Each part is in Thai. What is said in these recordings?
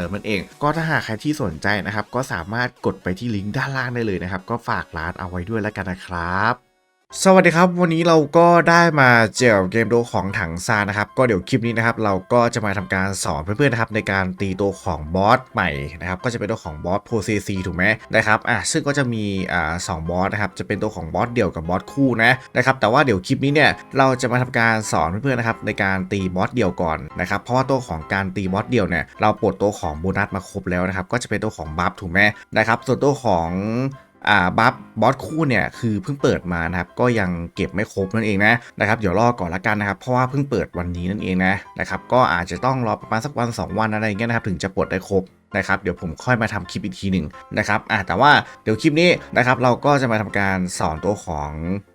ิมนั่นเอง ก็ถ้าหากใครที่สนใจนะครับ ก็สามารถกดไปที่ลิงก์ด้านล่างได้เลยนะครับ ก็ฝากร้านเอาไว้ด้วยแล้วกันนะครับ สวัสดีครับ วันนี้เราก็ได้มาเจอเกมโดของถังซานนะครับ ก็เดี๋ยวคลิปนี้นะครับ เราก็จะมาทำการสอนเพื่อนๆนะครับในการตีตัวของบอสใหม่นะครับ ก็จะเป็นตัวของบอสโพเซซีถูกไหมนะครับอะซึ่งก็จะมีอ่าสองบอสนะครับจะเป็นตัวของบอสเดี่ยวกับบอสคู่นะนะครับแต่ว่าเดี๋ยวคลิปนี้เนี่ยเราจะมาทำการสอนเพื่อนๆนะครับในการตีบอสเดี่ยวก่อนนะครับเพราะว่าตัวของการตีบอสเดี่ยวเนี่ยเราปลดตัวของโบนัสมาครบแล้วนะครับก็จะเป็นตัวของบัฟถูกไหมนะครับส่วนตัวของ อ่าบัฟบอสคู่เนี่ยคือเพิ่งเปิดมานะครับก็ยังเก็บไม่ครบนั่นเองนะนะครับเดี๋ยวรอก่อนละกันนะครับเพราะว่าเพิ่งเปิดวันนี้นั่นเองนะนะครับก็อาจจะต้องรอประมาณสักวัน 2 วันอะไรเงี้ยนะครับถึงจะปลดได้ครบนะครับเดี๋ยวผมค่อยมาทำคลิปอีกทีหนึ่งนะครับอ่าแต่ว่าเดี๋ยวคลิปนี้นะครับเราก็จะมาทำการสอนตัวของ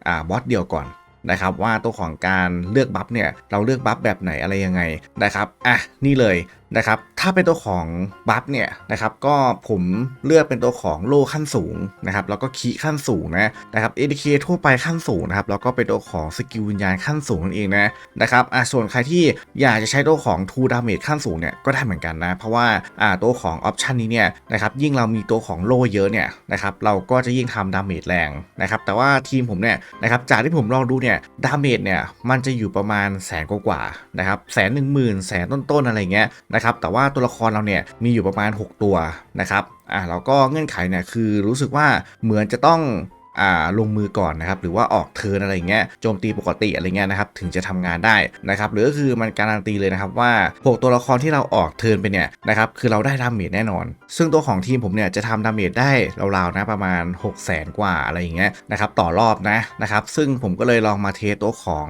อ่าบอสเดียวก่อนนะครับว่าตัวของการเลือกบัฟเนี่ยเราเลือกบัฟแบบไหนอะไรยังไงนะครับอะนี่เลยนะครับถ้าเป็นตัวของบัฟเนี่ยนะครับก็ผมเลือกเป็นตัวของโลขั้นสูงนะครับแล้วก็คีขั้นสูงนะนะครับ ADK ทั่วไปขั้นสูงนะครับแล้วก็เป็นตัวของสกิลวิญญาณขั้นสูงนั่นเองนะนะครับอะส่วนใครที่อยากจะใช้ตัวของ2 damage ขั้นสูงเนี่ยก็ได้เหมือนกันนะเพราะว่าอ่าตัวของออปชันนี้เนี่ยนะครับยิ่งเรามีตัวของโลเยอะเนี่ยนะครับเราก็จะยิ่งทำดาเมจแรงนะครับแต่ว่าทีมผมเนี่ยนะครับจากที่ผมลองดูเนี่ยดาเมจเนี่ยมันจะอยู่ประมาณแสนกว่าๆนะครับแสนหนึ่งหมื่นแสนต้นๆอะไรเงี้ยนะครับแต่ว่าตัวละครเราเนี่ยมีอยู่ประมาณ 6 ตัวนะครับอ่าเราก็เงื่อนไขเนี่ยคือรู้สึกว่าเหมือนจะต้อง อ่าลงมือก่อนนะครับ หรือว่าออกเทินอะไรเงี้ยโจมตีปกติอะไรเงี้ยนะครับ ถึงจะทำงานได้นะครับ หรือก็คือมันการันตีเลยนะครับว่าพวกตัวละครที่เราออกเทินไปเนี่ยนะครับคือเราได้ดาเมจแน่นอน ซึ่งตัวของทีมผมเนี่ยจะทำดาเมจได้ราวๆนะประมาณ 6 0 0แสนกว่าอะไรอย่างเงี้ยนะครับต่อรอบนะนะครับ ซึ่งผมก็เลยลองมาเทสตัวของ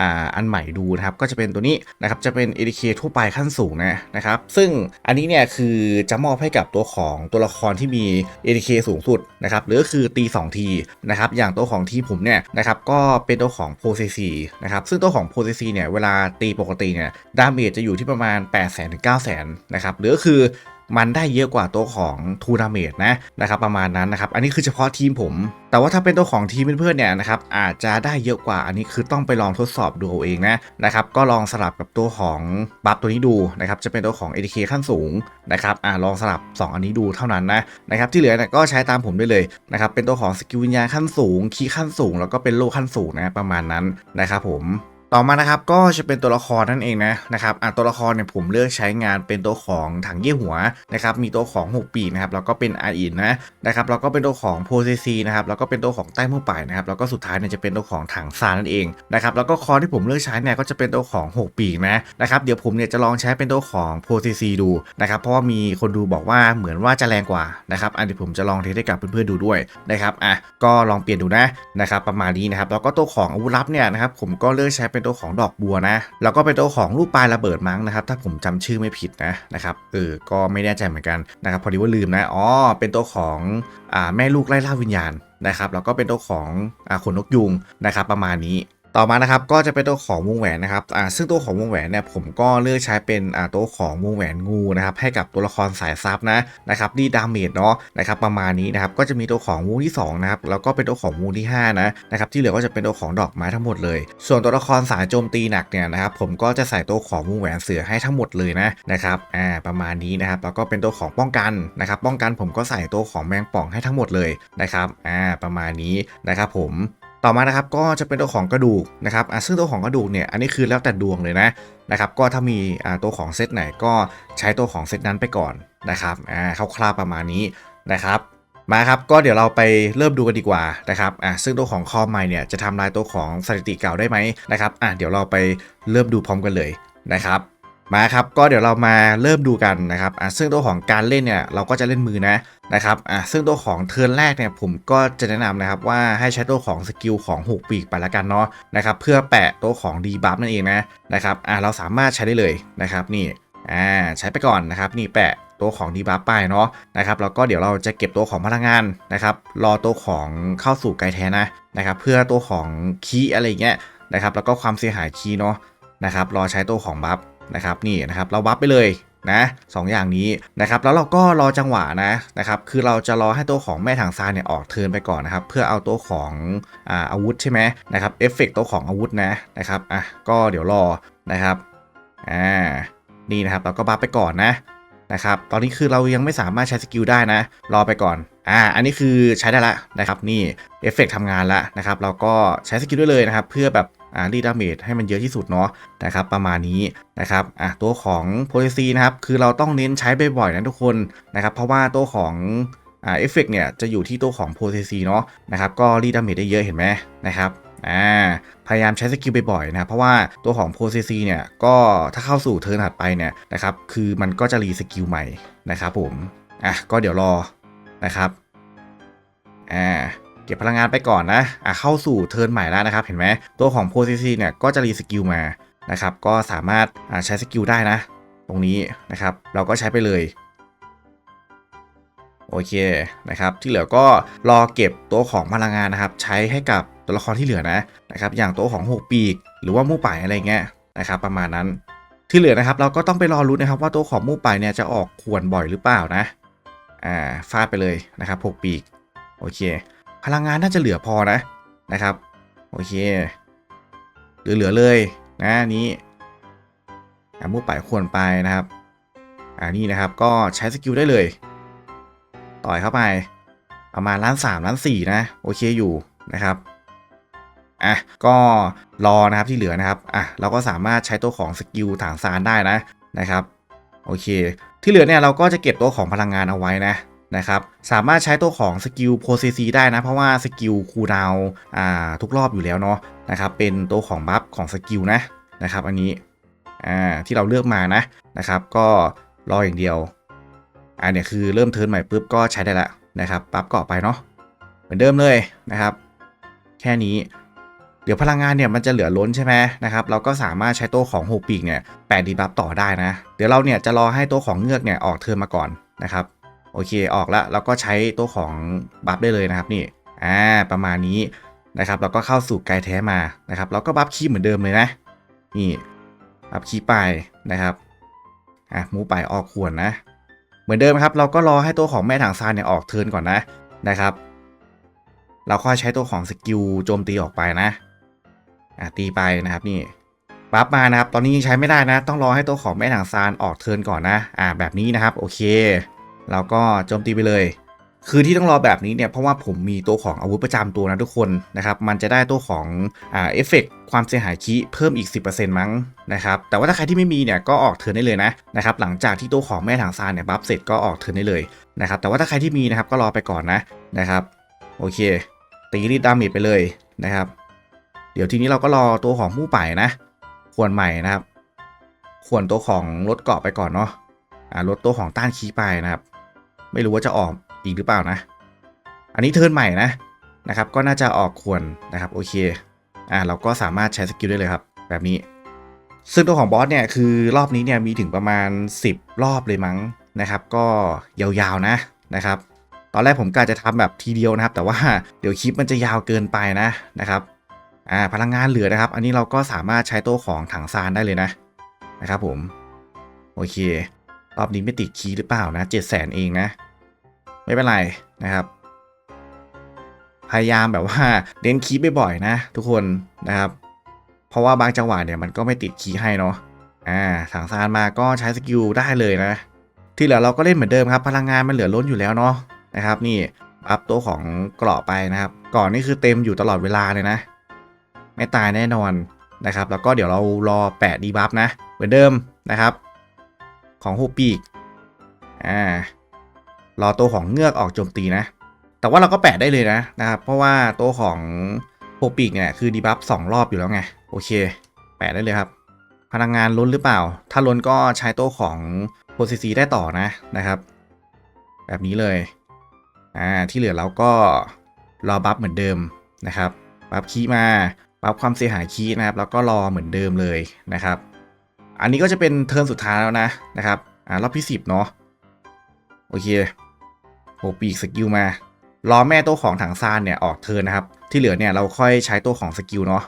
อ่าอันใหม่ดูนะครับ ก็จะเป็นตัวนี้นะครับจะเป็น ADK ทั่วไปขั้นสูงนะนะครับซึ่งอันนี้เนี่ยคือจะมอบให้กับตัวของตัวละครที่มี ADK สูงสุดนะครับหรือก็คือตี 2 ทีนะครับอย่างตัวของที่ผมเนี่ยนะครับก็เป็นตัวของโพเซซีนะครับซึ่งตัวของโพเซซีเนี่ยเวลาตีปกติเนี่ยดาเมจจะอยู่ที่ประมาณ 8 0 0 0 0 0 ถึง 9 0 0 0 0 นะครับหรือก็คือ มันได้เยอะกว่าตัวของทูดาเมจนะนะครับประมาณนั้นนะครับอันนี้คือเฉพาะทีมผม แต่ว่าถ้าเป็นตัวของทีมเพื่อนๆเนี่ยนะครับอาจจะได้เยอะกว่าอันนี้คือต้องไปลองทดสอบดูเอาเองนะนะครับก็ลองสลับกับตัวของบัฟตัวนี้ดูนะครับจะเป็นตัวของ ADK ขั้นสูงนะครับอ่าลองสลับ 2 อันนี้ดูเท่านั้นนะนะครับที่เหลือเนี่ยก็ใช้ตามผมได้เลยนะครับเป็นตัวของสกิลวิญญาณขั้นสูง คีย์ขั้นสูง แล้วก็เป็นโลขั้นสูงนะประมาณนั้นนะครับผม ต่อมานะครับก็จะเป็นตัวละครนั่นเองนะนะครับอะตัวละครเนี่ยผมเลือกใช้งานเป็นตัวของถังเยี่ยหัวนะครับมีตัวของหกปีนะครับแล้วก็เป็นอาอินนะนะครับแล้วก็เป็นตัวของโพเซซีนะครับแล้วก็เป็นตัวของใต้มู่ป่ายนะครับแล้วก็สุดท้ายเนี่ยจะเป็นตัวของถังซานนั่นเองนะครับแล้วก็คอที่ผมเลือกใช้เนี่ยก็จะเป็นตัวของหกปีนะนะครับเดี๋ยวผมเนี่ยจะลองใช้เป็นตัวของโพเซซีดูนะครับเพราะว่ามีคนดูบอกว่าเหมือนว่าจะแรงกว่านะครับอันนี้ผมจะลองเทสให้กับเพื่อนๆดูด้วยนะครับอะก็ลองเปลี่ยนดูนะนะครับประมาณนี้นะครับแล้วก็ตัวของอาวุธลับเนี่ยนะครับผมก็เลือกใช้เป็น็นตัวของดอกบัวนะ แล้วก็เป็นตัวของลูกปลายระเบิดมั้งนะครับ ถ้าผมจำชื่อไม่ผิดนะนะครับ เออ ก็ไม่แน่ใจเหมือนกันนะครับ พอดีว่าลืมนะ อ๋อ เป็นตัวของอ่าแม่ลูกไล่ล่าวิญญาณนะครับ แล้วก็เป็นตัวของอ่าขนนกยุงนะครับ ประมาณนี้ ต่อมานะครับก็จะเป็นตัวของวงแหวนนะครับอ่าซึ่งตัวของวงแหวนเนี่ยผมก็เลือกใช้เป็นอ่าตัวของวงแหวนงูนะครับให้กับตัวละครสายซับนะนะครับดีดาเมจเนาะนะครับประมาณนี้นะครับก็จะมีตัวของวงที่2นะครับแล้วก็เป็นตัวของวงที่5นะนะครับที่เหลือก็จะเป็นตัวของดอกไม้ทั้งหมดเลย ส่วนตัวละครสายโจมตีหนักเนี่ยนะครับผมก็จะใส่ตัวของวงแหวนเสือให้ทั้งหมดเลยนะนะครับอ่าประมาณนี้นะครับแล้วก็เป็นตัวของป้องกันนะครับป้องกันผมก็ใส่ตัวของแมงป่องให้ทั้งหมดเลยนะครับอ่าประมาณนี้นะครับผม ต่อมานะครับก็จะเป็นตัวของกระดูกนะครับอะซึ่งตัวของกระดูกเนี่ยอันนี้คือแล้วแต่ดวงเลยนะนะครับก็ถ้ามีอ่าตัวของเซตไหนก็ใช้ตัวของเซตนั้นไปก่อนนะครับอ่าคร่าวๆประมาณนี้นะครับมาครับก็เดี๋ยวเราไปเริ่มดูกันดีกว่านะครับอะซึ่งตัวของคอมใหม่เนี่ยจะทำลายตัวของสถิติเก่าได้ไหมนะครับอะเดี๋ยวเราไปเริ่มดูพร้อมกันเลยนะครับมาครับก็เดี๋ยวเรามาเริ่มดูกันนะครับอะซึ่งตัวของการเล่นเนี่ยเราก็จะเล่นมือนะ นะครับอะซึ่งตัวของเทิร์นแรกเนี่ยผมก็จะแนะนำนะครับว่าให้ใช้ตัวของสกิลของหกปีกไปละกันเนาะนะครับเพื่อแปะตัวของดีบัฟนั่นเองนะนะครับอะเราสามารถใช้ได้เลยนะครับนี่อ่าใช้ไปก่อนนะครับนี่แปะตัวของดีบัฟไปเนาะนะครับแล้วก็เดี๋ยวเราจะเก็บตัวของพลังงานนะครับรอตัวของเข้าสู่ไกแท้นะนะครับเพื่อตัวของคีอะไรเงี้ยนะครับแล้วก็ความเสียหายคีเนาะนะครับรอใช้ตัวของบัฟนะครับนี่นะครับเราบัฟไปเลย นะสองอย่างนี้นะครับแล้วเราก็รอจังหวะนะนะครับคือเราจะรอให้ตัวของแม่ถังซานเนี่ยออกเทินไปก่อนนะครับเพื่อเอาตัวของอาอาวุธใช่ไหมนะครับเอฟเฟกตัวของอาวุธนะนะครับอะก็เดี๋ยวรอนะครับอ่านี่นะครับเราก็บัฟไปก่อนนะนะครับตอนนี้คือเรายังไม่สามารถใช้สกิลได้นะ รอไปก่อนอ่าอันนี้คือใช้ได้ละนะครับนี่เอฟเฟกทำงานแล้วนะครับเราก็ใช้สกิลด้วยเลยนะครับเพื่อแบบ รีดาเมจให้มันเยอะที่สุดเนาะนะครับประมาณนี้นะครับอะตัวของโพลิซีนะครับคือเราต้องเน้นใช้บ่อยๆนะทุกคนนะครับเพราะว่าตัวของอ่าเอฟเฟกเนี่ยจะอยู่ที่ตัวของโพลิซีเนาะนะครับก็รีดาเมจได้เยอะเห็นไหมนะครับอ่าพยายามใช้สกิลบ่อยๆนะเพราะว่าตัวของโพลิซีเนี่ยก็ถ้าเข้าสู่เทิร์นถัดไปเนี่ยนะครับคือมันก็จะรีสกิลใหม่นะครับผมอะก็เดี๋ยวรอนะครับอ่า เก็บพลังงานไปก่อนนะอะเข้าสู่เทิร์นใหม่แล้วนะครับ เห็นไหมตัวของโพซิซีเนี่ยก็จะรีสกิลมานะครับ ก็สามารถอ่าใช้สกิลได้นะ ตรงนี้นะครับ เราก็ใช้ไปเลย โอเคนะครับ ที่เหลือก็รอเก็บตัวของพลังงานนะครับ ใช้ให้กับตัวละครที่เหลือนะนะครับ อย่างตัวของหกปีก หรือว่ามู่ป่ายอะไรเงี้ยนะครับ ประมาณนั้นที่เหลือนะครับ เราก็ต้องไปรอรุ้นนะครับ ว่าตัวของมู่ป่ายเนี่ยจะออกขวนบ่อยหรือเปล่านะอ่าฟาดไปเลยนะครับหกปีก โอเค ลังงานน่าจะเหลือพอนะนะครับ โอเค เหลือๆเลยนะอันนี้อ่ามูป่ายควรไปนะครับอ่านี่นะครับก็ใช้สกิลได้เลย ต่อยเข้าไป ประมาณล้านสามล้านสี่นะ โอเคอยู่นะครับอะก็รอนะครับที่เหลือนะครับอะเราก็สามารถใช้ตัวของสกิลถังซานได้นะนะครับ โอเค ที่เหลือเนี่ยเราก็จะเก็บตัวของพลังงานเอาไว้นะ นะครับสามารถใช้ตัวของสกิลโพซซีได้นะ เพราะว่าสกิลคูดาวอ่าทุกรอบอยู่แล้วเนาะนะครับเป็นตัวของบัฟของสกิลนะนะครับอันนี้อ่าที่เราเลือกมานะนะครับก็รออย่างเดียวอ่าเนี่ยคือเริ่มเทิร์นใหม่ปุ๊บก็ใช้ได้ละนะครับปั๊บกาะไปเนาะเหมือนเดิมเลยนะครับ แค่นี้เดี๋ยวพลังงานเนี่ยมันจะเหลือล้นใช่ไหมนะครับเราก็สามารถใช้ตัวของโฮปีกเนี่ยแปดดีบัฟต่อได้นะ เดี๋ยวเราเนี่ยจะรอให้ตัวของเงือกเนี่ยออกเทิร์นมาก่อนนะครับ โอเคออกแล้วเราก็ใช้ตัวของบัฟได้เลยนะครับนี่อ่าประมาณนี้นะครับเราก็เข้าสู่ไกลแท้มานะครับเราก็บัฟคีเหมือนเดิมเลยนะนี่บัฟคีไปนะครับอะมูไปออกขวนนะ เหมือนเดิมครับ เราก็รอให้ตัวของแม่ถังซานเนี่ยออกเทินก่อนนะนะครับ เราค่อยใช้ตัวของสกิลโจมตีออกไปนะอะตีไปนะครับนี่บัฟมานะครับ ตอนนี้ยังใช้ไม่ได้นะ ต้องรอให้ตัวของแม่ถังซานออกเทินก่อนนะ อ่าแบบนี้นะครับ โอเค เราก็โจมตีไปเลย คือที่ต้องรอแบบนี้เนี่ยเพราะว่าผมมีตัวของอาวุธประจำตัวนะทุกคนนะครับ มันจะได้ตัวของอ่าเอฟเฟกความเสียหายคีเพิ่มอีก 10%มั้งนะครับแต่ว่าถ้าใครที่ไม่มีเนี่ยก็ออกเทิร์นได้เลยนะนะครับหลังจากที่ตัวของแม่ถังซานเนี่ยบัฟเสร็จก็ออกเทิร์นได้เลยนะครับแต่ว่าถ้าใครที่มีนะครับก็รอไปก่อนนะนะครับโอเค ตีรีดดาเมจไปเลยนะครับ เดี๋ยวทีนี้เราก็รอตัวของผู้ป่ายนะควรใหม่นะครับควรตัวของลดเกาะไปก่อนเนาะอ่าลดตัวของต้านคีไปนะครับ ไม่รู้ว่าจะออกอีกหรือเปล่านะ อันนี้เทิร์นใหม่นะนะครับ ก็น่าจะออกควรนะครับโอเคอ่าเราก็สามารถใช้สกิลได้เลยครับ แบบนี้ ซึ่งตัวของบอสเนี่ยคือรอบนี้เนี่ยมีถึงประมาณ 10 รอบเลยมั้งนะครับ ก็ยาวๆนะนะครับ ตอนแรกผมกะจะทำแบบทีเดียวนะครับ แต่ว่าเดี๋ยวคลิปมันจะยาวเกินไปนะนะครับอ่าพลังงานเหลือนะครับ อันนี้เราก็สามารถใช้ตัวของถังซานได้เลยนะนะครับผมโอเค รอบนี้ไม่ติดคีย์หรือเปล่านะเจ็ดแสนเองนะ ไม่เป็นไรนะครับ พยายามแบบว่าเน้นคีย์บ่อยๆนะ ทุกคนนะครับ เพราะว่าบางจังหวะเนี่ยมันก็ไม่ติดคีย์ให้เนาะอ่าถังซานมาก็ใช้สกิลได้เลยนะ ที่เหลือเราก็เล่นเหมือนเดิมครับ พลังงานมันเหลือล้นอยู่แล้วเนาะนะครับ นี่อัพตัวของเกราะไปนะครับ ก่อนนี่คือเต็มอยู่ตลอดเวลาเลยนะ ไม่ตายแน่นอนนะครับ แล้วก็เดี๋ยวเรารอแปะดีบัฟนะ เหมือนเดิมนะครับ ของฮูปีกอ่ารอตัวของเงือกออกโจมตีนะ แต่ว่าเราก็แปะได้เลยนะนะครับ เพราะว่าตัวของโฮปีกเนี่ยคือดีบัฟสองรอบอยู่แล้วไง โอเค แปะได้เลยครับ พลังงานล้นหรือเปล่า ถ้าล้นก็ใช้ตัวของโพซิซีได้ต่อนะนะครับ แบบนี้เลยอ่าที่เหลือเราก็รอบัฟเหมือนเดิมนะครับ บัฟคีมา บัฟความเสียหายคีนะครับ แล้วก็รอเหมือนเดิมเลยนะครับ อันนี้ก็จะเป็นเทิร์นสุดท้ายแล้วนะนะครับอ่ารอบที่ 10 เนาะโอเคโหปีกสกิลมารอแม่ตัวของถังซานเนี่ยออกเทิร์นนะครับ ที่เหลือเนี่ยเราค่อยใช้ตัวของสกิลเนาะ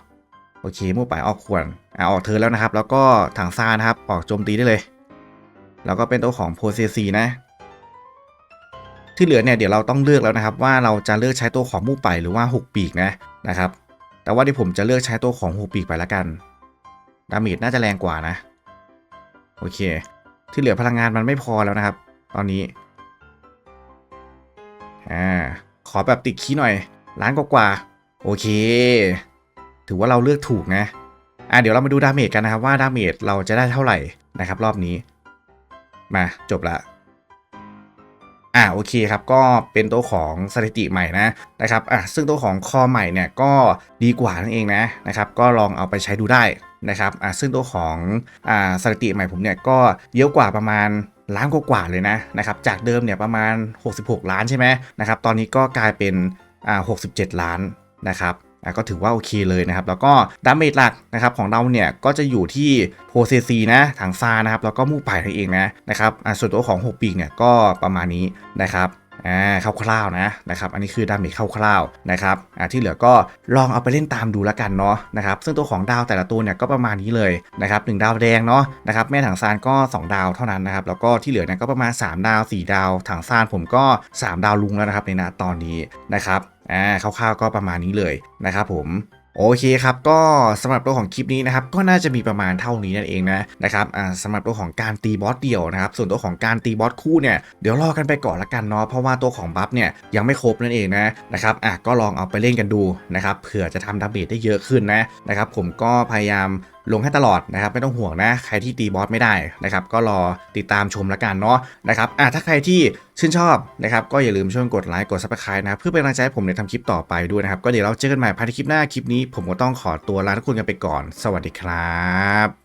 โอเคมู่ป่ายออกขวนอ่าออกเทิร์นแล้วนะครับ แล้วก็ถังซานนะครับออกโจมตีได้เลย แล้วก็เป็นตัวของโพเซซีนะ ที่เหลือเนี่ยเดี๋ยวเราต้องเลือกแล้วนะครับ ว่าเราจะเลือกใช้ตัวของมู่ป่ายหรือว่าหกปีกนะนะครับ แต่ว่าที่ผมจะเลือกใช้ตัวของหกปีกไปละกันดาเมจน่าจะแรงกว่านะ โอเค ที่เหลือพลังงานมันไม่พอแล้วนะครับ ตอนนี้อ่าขอแบบติดขี้หน่อยล้านกว่าๆโอเค ถือว่าเราเลือกถูกนะอ่าเดี๋ยวเรามาดูดาเมจกันนะครับว่าดาเมจเราจะได้เท่าไหร่นะครับ รอบนี้ มาจบละอ่าโอเคครับก็เป็นตัวของสถิติใหม่นะนะครับอะซึ่งตัวของคอใหม่เนี่ยก็ดีกว่านั่นเองนะนะครับ ก็ลองเอาไปใช้ดูได้ นะครับอะซึ่งตัวของอ่าสถิติใหม่ผมเนี่ยก็เยอะกว่าประมาณล้านกว่าเลยนะนะครับจากเดิมเนี่ยประมาณ 66 ล้านใช่ไหมนะครับตอนนี้ก็กลายเป็นอ่า67 ล้านนะครับอะก็ถือว่าโอเคเลยนะครับ แล้วก็ดาเมจหลักนะครับของเราเนี่ยก็จะอยู่ที่โพเซซีนะถังซานะครับแล้วก็มู่ป่ายนั่นเองนะนะครับอะส่วนตัวของ6ปีกเนี่ยก็ประมาณนี้นะครับ อ่าคร่าวๆนะนะครับอันนี้คือดาเมจคร่าวๆนะครับอ่าที่เหลือก็ลองเอาไปเล่นตามดูแล้วกันเนาะนะครับซึ่งตัวของดาวแต่ละตัวเนี่ยก็ประมาณนี้เลยนะครับหนึ่งดาวแดงเนาะนะครับแม่ถังซานก็ 2 ดาวเท่านั้นนะครับแล้วก็ที่เหลือเนี่ยก็ประมาณ 3 ดาว 4 ดาว ถังซานผมก็ 3 ดาวลุงแล้วนะครับในนาตอนนี้นะครับอ่าคร่าวๆก็ประมาณนี้เลยนะครับผม โอเคครับก็สำหรับตัวของคลิปนี้นะครับก็น่าจะมีประมาณเท่านี้นั่นเองนะนะครับอ่าสำหรับตัวของการตีบอสเดี่ยวนะครับส่วนตัวของการตีบอสคู่เนี่ยเดี๋ยวรอกันไปก่อนละกันเนาะเพราะว่าตัวของบัฟเนี่ยยังไม่ครบนั่นเองนะนะครับอะก็ลองเอาไปเล่นกันดูนะครับเผื่อจะทำดาเมจได้เยอะขึ้นนะนะครับผมก็พยายามลงให้ตลอดนะครับไม่ต้องห่วงนะ ใครที่ตีบอสไม่ได้นะครับก็รอติดตามชมละกันเนาะนะครับอะถ้าใครที่ชื่นชอบนะครับก็อย่าลืมช่วยกดไลค์กดซับสไครต์นะเพื่อเป็นกำลังใจให้ผมในทำคลิปต่อไปด้วยนะครับ ก็เดี๋ยวเราเจอกันใหม่ภายในคลิปหน้าคลิปนี้ ผมก็ต้องขอตัวลาทุกคนกันไปก่อน สวัสดีครับ